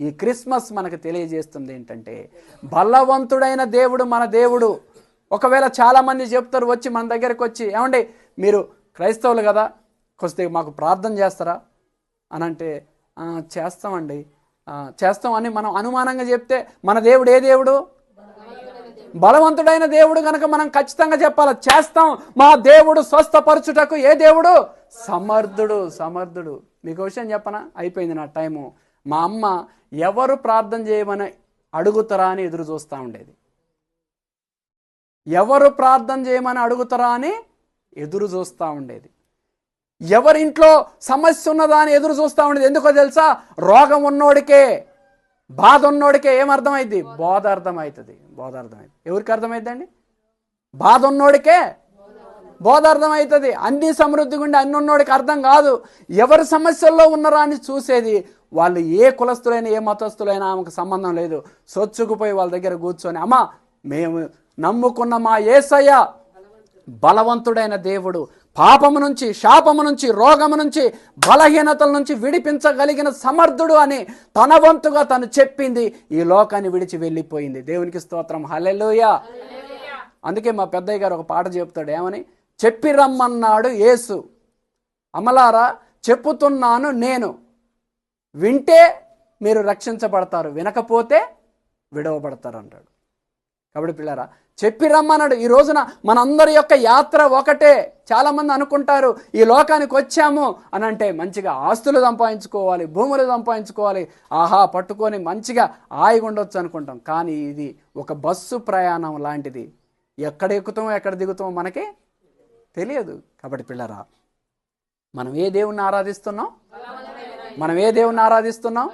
ఈ క్రిస్మస్ మనకు తెలియజేస్తుంది ఏంటంటే బలవంతుడైన దేవుడు మన దేవుడు. ఒకవేళ చాలామంది చెప్తారు వచ్చి మన దగ్గరకు వచ్చి ఏమండి మీరు క్రైస్తవులు కదా కొద్దిగా మాకు ప్రార్థన చేస్తారా? అని అంటే చేస్తామండి. ఆ, చేస్తామని మనం అనుమానంగా చెప్తే మన దేవుడు ఏ దేవుడు? బలవంతుడైన దేవుడు కనుక మనం ఖచ్చితంగా చెప్పాలి చేస్తాం. మా దేవుడు స్వస్థపరచుటకు ఏ దేవుడు? సమర్థుడు సమర్థుడు. మీకు విషయం చెప్పనా? అయిపోయింది నా టైము. మా అమ్మ ఎవరు ప్రార్థన చేయమని అడుగుతారా అని ఎదురు చూస్తూ ఉండేది. ఎవరు ప్రార్థన చేయమని అడుగుతారా అని ఎదురు చూస్తూ ఉండేది. ఎవరింట్లో సమస్య ఉన్నదా అని ఎదురు చూస్తూ ఉండేది. ఎందుకో తెలుసా? రోగం ఉన్నోడికే బాధ ఉన్నోడికే ఏమర్థమైంది బోధ అర్థమవుతుంది బోధ అర్థమవుతుంది ఎవరికి అర్థమైందండి బాధ ఉన్నోడికే బోధ అర్థమవుతుంది అన్ని సమృద్ధి గుండి అన్ని ఉన్నోడికి అర్థం కాదు. ఎవరి సమస్యల్లో ఉన్నారా అని చూసేది. వాళ్ళు ఏ కులస్తులైనా ఏ మతస్థులైనా ఆమెకు సంబంధం లేదు. సొచ్చుకుపోయి వాళ్ళ దగ్గర కూర్చొని అమ్మా మేము నమ్ముకున్న మా ఏసయ్య బలవంతుడైన దేవుడు. పాపము నుంచి శాపము నుంచి రోగము నుంచి బలహీనతల నుంచి విడిపించగలిగిన సమర్థుడు అని తన వంతుగా తను చెప్పింది. ఈ లోకాన్ని విడిచి వెళ్ళిపోయింది. దేవునికి స్తోత్రం. హల్లెలూయా. అందుకే మా పెద్దయ్య గారు ఒక పాట చెప్తాడు. ఏమని? చెప్పి రమ్మన్నాడు యేసు. అమలారా చెప్పుతున్నాను నేను. వింటే మీరు రక్షించబడతారు వినకపోతే విడవబడతారు అంటాడు. కాబట్టి పిల్లరా చెప్పి రమ్మన్నాడు ఈ రోజున మనందరి యొక్క యాత్ర ఒకటే. చాలామంది అనుకుంటారు ఈ లోకానికి వచ్చాము అని అంటే మంచిగా ఆస్తులు సంపాదించుకోవాలి భూములు సంపాదించుకోవాలి ఆహా పట్టుకొని మంచిగా హాయిగా ఉండొచ్చు అనుకుంటాం. కానీ ఇది ఒక బస్సు ప్రయాణం లాంటిది. ఎక్కడ ఎక్కుతామో ఎక్కడ దిగుతామో మనకి తెలియదు. కాబట్టి పిల్లరా మనం ఏ దేవుణ్ణి ఆరాధిస్తున్నాం? మనం ఏ దేవుణ్ణి ఆరాధిస్తున్నాం?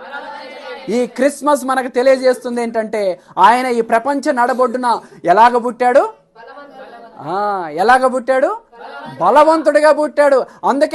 ఈ క్రిస్మస్ మనకు తెలియజేస్తుంది ఏంటంటే ఆయన ఈ ప్రపంచ నడబొడ్డున ఎలాగ పుట్టాడు? ఆ, ఎలాగ పుట్టాడు? బలవంతుడిగా పుట్టాడు. అందుకే